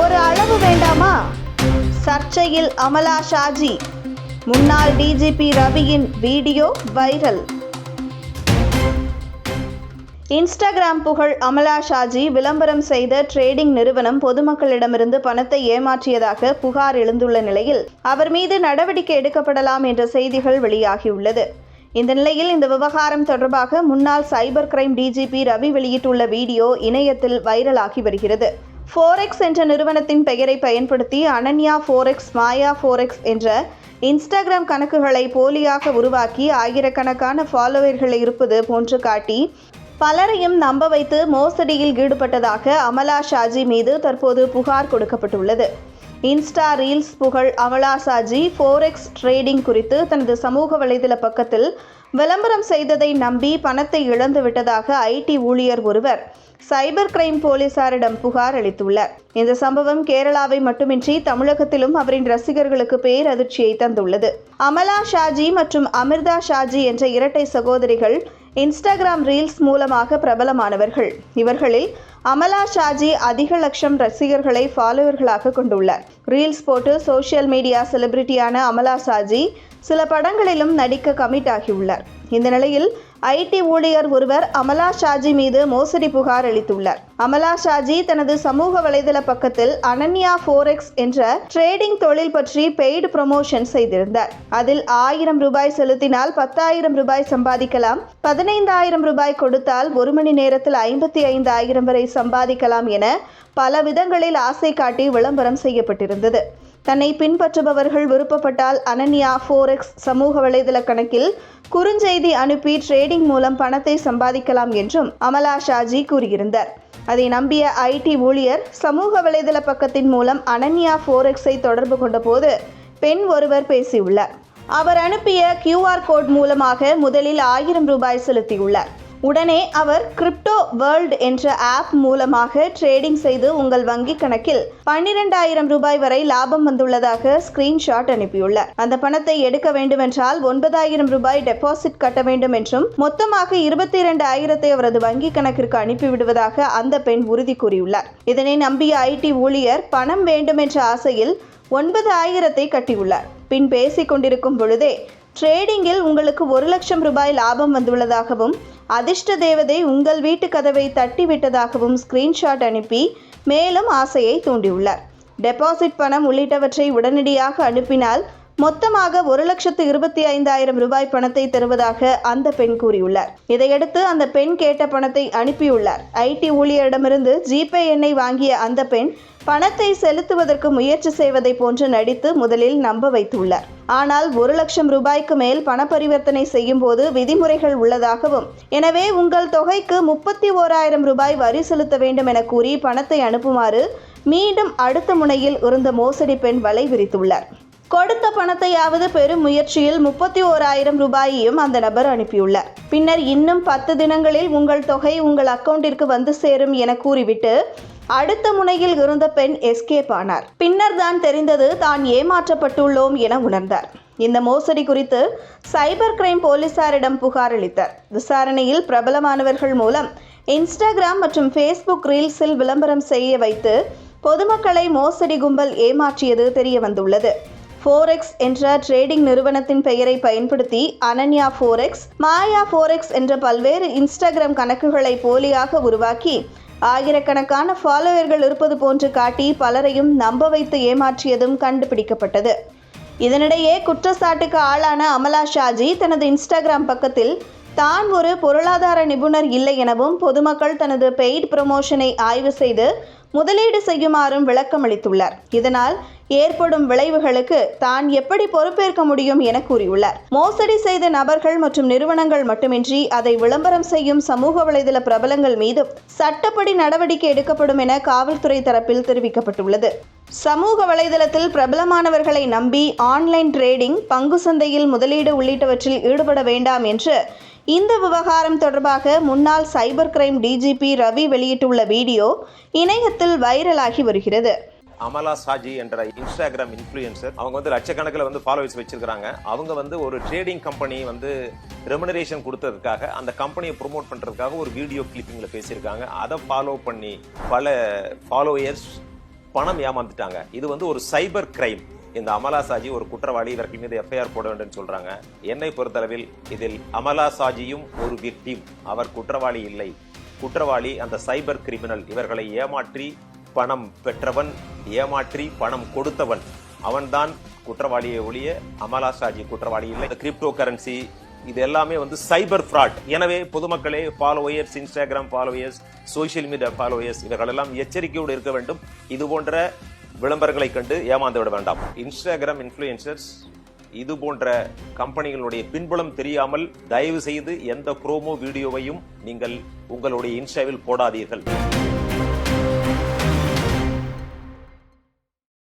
ஒரு அளவு வேண்டாமா? சர்ச்சையில் அமலா ஷாஜி. முன்னாள் டிஜிபி ரவியின் வீடியோ வைரல். இன்ஸ்டாகிராம் புகழ் அமலா ஷாஜி விளம்பரம் செய்த ட்ரேடிங் நிறுவனம் பொதுமக்களிடமிருந்து பணத்தை ஏமாற்றியதாக புகார் எழுந்துள்ள நிலையில் அவர் மீது நடவடிக்கை எடுக்கப்படலாம் என்ற செய்திகள் வெளியாகியுள்ளது. இந்த நிலையில் இந்த விவகாரம் தொடர்பாக முன்னாள் சைபர் கிரைம் டிஜிபி ரவி வெளியிட்டுள்ள வீடியோ இணையத்தில் வைரலாகி வருகிறது. ஃபோரெக்ஸ் என்ற நிறுவனத்தின் பெயரை பயன்படுத்தி அனன்யா ஃபோரெக்ஸ் மாயா ஃபோரெக்ஸ் என்ற இன்ஸ்டாகிராம் கணக்குகளை போலியாக உருவாக்கி ஆயிரக்கணக்கான ஃபாலோவர்களை இருப்பது போன்று காட்டி பலரையும் நம்ப வைத்து மோசடியில் ஈடுபட்டதாக அமலா ஷாஜி மீது தற்போது புகார் கொடுக்கப்பட்டுள்ளது. இன்ஸ்டா ரீல்ஸ் புகழ் அமலா ஷாஜி ஃபோரெக்ஸ் ட்ரேடிங் குறித்து தனது சமூக வலைதள பக்கத்தில் விளம்பரம் செய்ததை நம்பி பணத்தை இழந்து விட்டதாக ஐடி ஊழியர் ஒருவர் சைபர் கிரைம் போலீசாரிடம் புகார் அளித்துள்ளார். இந்த சம்பவம் கேரளாவை மட்டுமின்றி தமிழகத்திலும் அவரின் ரசிகர்களுக்கு பேரதிர்ச்சியை தந்துள்ளது. அமலா ஷாஜி மற்றும் அமிர்தா ஷாஜி என்ற இரட்டை சகோதரிகள் இன்ஸ்டாகிராம் ரீல்ஸ் மூலமாக பிரபலமானவர்கள். இவர்களில் அமலா ஷாஜி அதிக லட்சம் ரசிகர்களை ஃபாலோவர்களாக கொண்டுள்ளார் ரீல்ஸ் போட்டு சோஷியல் மீடியா செலிபிரிட்டியான அமலா ஷாஜி சில படங்களிலும் நடிக்க கமிட் ஆகியுள்ளார். இந்த நிலையில் ஐடி ஊழியர் ஒருவர் அமலா ஷாஜி மீது மோசடி புகார் அளித்துள்ளார். அமலா ஷாஜி தனது சமூக வலைதள பக்கத்தில் அனன்யா ஃபோரெக்ஸ் என்ற ட்ரேடிங் தொழில் பற்றி பெய்டு ப்ரொமோஷன் செய்திருந்தார். அதில் ஆயிரம் ரூபாய் செலுத்தினால் பத்தாயிரம் ரூபாய் சம்பாதிக்கலாம் பதினைந்தாயிரம் ரூபாய் கொடுத்தால் ஒரு மணி நேரத்தில் ஐம்பத்தி ஐந்து ஆயிரம் வரை சம்பாதிக்கலாம் என பல விதங்களில் ஆசை காட்டி விளம்பரம் செய்யப்பட்டிருந்தது. தன்னை பின்பற்றுபவர்கள் விருப்பப்பட்டால் அனன்யா ஃபோரெக்ஸ் சமூக வலைதள கணக்கில் குறுஞ்செய்தி அனுப்பி ட்ரேடிங் மூலம் பணத்தை சம்பாதிக்கலாம் என்றும் அமலா ஷாஜி கூறியிருந்தார். அதை நம்பிய ஐடி ஊழியர் சமூக வலைதள பக்கத்தின் மூலம் அனன்யா ஃபோரெக்ஸை தொடர்பு கொண்டபோது பெண் ஒருவர் பேசியுள்ளார். அவர் அனுப்பிய கியூஆர் கோட் மூலமாக முதலில் ஆயிரம் ரூபாய் செலுத்தியுள்ளார். உடனே அவர் கிரிப்டோ வேர்ல்ட் என்ற ஆப் மூலமாக ட்ரேடிங் செய்து உங்கள் வங்கி கணக்கில் பன்னிரெண்டாயிரம் ரூபாய் வரை லாபம் வந்துள்ளதாக ஸ்கிரீன்ஷாட் அனுப்பியுள்ளார். அந்த பணத்தை எடுக்க வேண்டுமென்றால் ஒன்பதாயிரம் ரூபாய் டெபாசிட் கட்ட வேண்டும் என்றும் மொத்தமாக இருபத்தி இரண்டு ஆயிரத்தை அவரது வங்கி கணக்கிற்கு அனுப்பிவிடுவதாக அந்த பெண் உறுதி கூறியுள்ளார். இதனை நம்பிய ஐடி ஊழியர் பணம் வேண்டும் என்ற ஆசையில் ஒன்பது ஆயிரத்தை கட்டியுள்ளார். பின் பேசிக் கொண்டிருக்கும் பொழுதே ட்ரேடிங்கில் உங்களுக்கு ஒரு லட்சம் ரூபாய் லாபம் வந்துள்ளதாகவும் அதிர்ஷ்ட தேவதை உங்கள் வீட்டு கதவை தட்டி விட்டதாகவும் ஸ்கிரீன்ஷாட் அனுப்பி மேலும் ஆசையை தூண்டியுள்ளார். டெபாசிட் பணம் உள்ளிட்டவற்றை உடனடியாக அனுப்பினால் மொத்தமாக ஒரு லட்சத்து இருபத்தி ஐந்தாயிரம் ரூபாய் பணத்தை தருவதாக அந்த பெண் கூறியுள்ளார். இதையடுத்து அந்த பெண் கேட்ட பணத்தை அனுப்பியுள்ளார். ஐடி ஊழியரிடமிருந்து ஜிபே எண்ணை வாங்கிய அந்த பெண் பணத்தை செலுத்துவதற்கு முயற்சி செய்வதை போன்று நடித்து முதலில் நம்ப வைத்துள்ளார். ஆனால் ஒரு லட்சம் ரூபாய்க்கு மேல் பண பரிவர்த்தனை செய்யும் போது விதிமுறைகள் உள்ளதாகவும் எனவே உங்கள் தொகைக்கு முப்பத்தி ஓராயிரம் ரூபாய் வரி செலுத்த வேண்டும் என கூறி பணத்தை அனுப்புமாறு மீண்டும் அடுத்த முனையில் இருந்த மோசடி பெண் வலை விரித்துள்ளார். கொடுத்த பணத்தையாவது பெரும் முயற்சியில் முப்பத்தி ஓராயிரம் ரூபாயையும் அந்த நபர் அனுப்பியுள்ளார். பின்னர் இன்னும் பத்து தினங்களில் உங்கள் தொகை உங்கள் அக்கவுண்டிற்கு வந்து சேரும் என கூறிவிட்டு அடுத்த முனையில் இருந்த பெண் எஸ்கேப் ஆனார். பின்னர் தான் தெரிந்தது தான் ஏமாற்றப்பட்டுள்ளோம் என உணர்ந்தார். இந்த மோசடி குறித்து சைபர் கிரைம் போலீசாரிடம் புகார் அளித்தார். விசாரணையில் பிரபலமானவர்கள் மூலம் இன்ஸ்டாகிராம் மற்றும் ஃபேஸ்புக் ரீல்ஸில் விளம்பரம் செய்ய வைத்து பொதுமக்களை மோசடி கும்பல் ஏமாற்றியது தெரிய வந்துள்ளது ஃபோரெக்ஸ் என்ற ட்ரேடிங் நிறுவனத்தின் பெயரை பயன்படுத்தி அனன்யா ஃபோரெக்ஸ் மாயா ஃபோரெக்ஸ் என்ற பல்வேறு இன்ஸ்டாகிராம் கணக்குகளை போலியாக உருவாக்கி ஆயிரக்கணக்கான ஃபாலோவர்கள் இருப்பது போன்று காட்டி பலரையும் நம்ப வைத்து ஏமாற்றியதும் கண்டுபிடிக்கப்பட்டது. இதனிடையே குற்றச்சாட்டுக்கு ஆளான அமலா ஷாஜி தனது இன்ஸ்டாகிராம் பக்கத்தில் தான் ஒரு பொருளாதார நிபுணர் இல்லை எனவும் பொதுமக்கள் தனது பெய்ட் ப்ரமோஷனை ஆய்வு செய்து முதலீடு செய்யுமாறும் விளக்கம் அளித்துள்ளார். இதனால் ஏற்படும் விளைவுகளுக்கு தான் எப்படி பொறுப்பேற்க முடியும் என கூறியுள்ளார். மோசடி செய்த நபர்கள் மற்றும் நிறுவனங்கள் மட்டுமின்றி அதை விளம்பரம் செய்யும் சமூக வலைதள பிரபலங்கள் மீதும் சட்டப்படி நடவடிக்கை எடுக்கப்படும் என காவல்துறை தரப்பில் தெரிவிக்கப்பட்டுள்ளது. சமூக வலைதளத்தில் பிரபலமானவர்களை நம்பி ஆன்லைன் ட்ரேடிங் பங்கு சந்தையில் முதலீடு உள்ளிட்டவற்றில் ஈடுபட வேண்டாம் என்று இந்த விவகாரம் தொடர்பாக முன்னாள் சைபர் கிரைம் டிஜிபி ரவி வெளியிட்டுள்ள வீடியோ இணையத்தில் வைரலாகி வருகிறது. அமலா சாஜி என்ற இன்ஸ்டாகிராம் இன்ஃப்ளூயன்சர் அவங்க வந்து லட்சக்கணக்கில் வந்து ஃபாலோவர்ஸ் வச்சிருக்காங்க அவங்க வந்து ஒரு ட்ரேடிங் கம்பெனி வந்து ரெமுனரேஷன் கொடுத்ததுக்காக அந்த கம்பெனியை ப்ரோமோட் பண்ணுறதுக்காக ஒரு வீடியோ கிளிப்பிங்கில் பேசியிருக்காங்க. அதை ஃபாலோ பண்ணி பல ஃபாலோயர்ஸ் பணம் ஏமாந்துட்டாங்க. இது வந்து ஒரு சைபர் கிரைம் இந்த அமலா சாஜி ஒரு குற்றவாளி இதற்கு மீது எஃப்ஐஆர் போட வேண்டும் சொல்றாங்க. என்னை பொறுத்தளவில் இதில் அமலா சாஜியும் ஒரு விக்டிம் அவர் குற்றவாளி இல்லை. குற்றவாளி அந்த சைபர் கிரிமினல் இவர்களை ஏமாற்றி பணம் பெற்றவன் ஏமாற்றி பணம் கொடுத்தவன். அவன்தான் குற்றவாளியை ஒழிய அமலா சாஜி குற்றவாளி இல்லை. கிரிப்டோ கரன்சி இது எல்லாமே வந்து சைபர் ஃப்ராட் எனவே பொதுமக்களே followers Instagram followers social media followers இவர்களெல்லாம் எச்சரிக்கையோடு இருக்க வேண்டும். இது போன்ற விளம்பரங்களை கண்டு ஏமாந்து விட வேண்டாம். இன்ஸ்டாகிராம் இன்ஃப்ளூயன்சர்ஸ் இது போன்ற கம்பெனிகளுடைய பின்புலம் தெரியாமல் தயவு செய்து எந்த ப்ரோமோ வீடியோவையும் நீங்கள் உங்களுடைய இன்ஸ்டாவில் போடாதீர்கள்.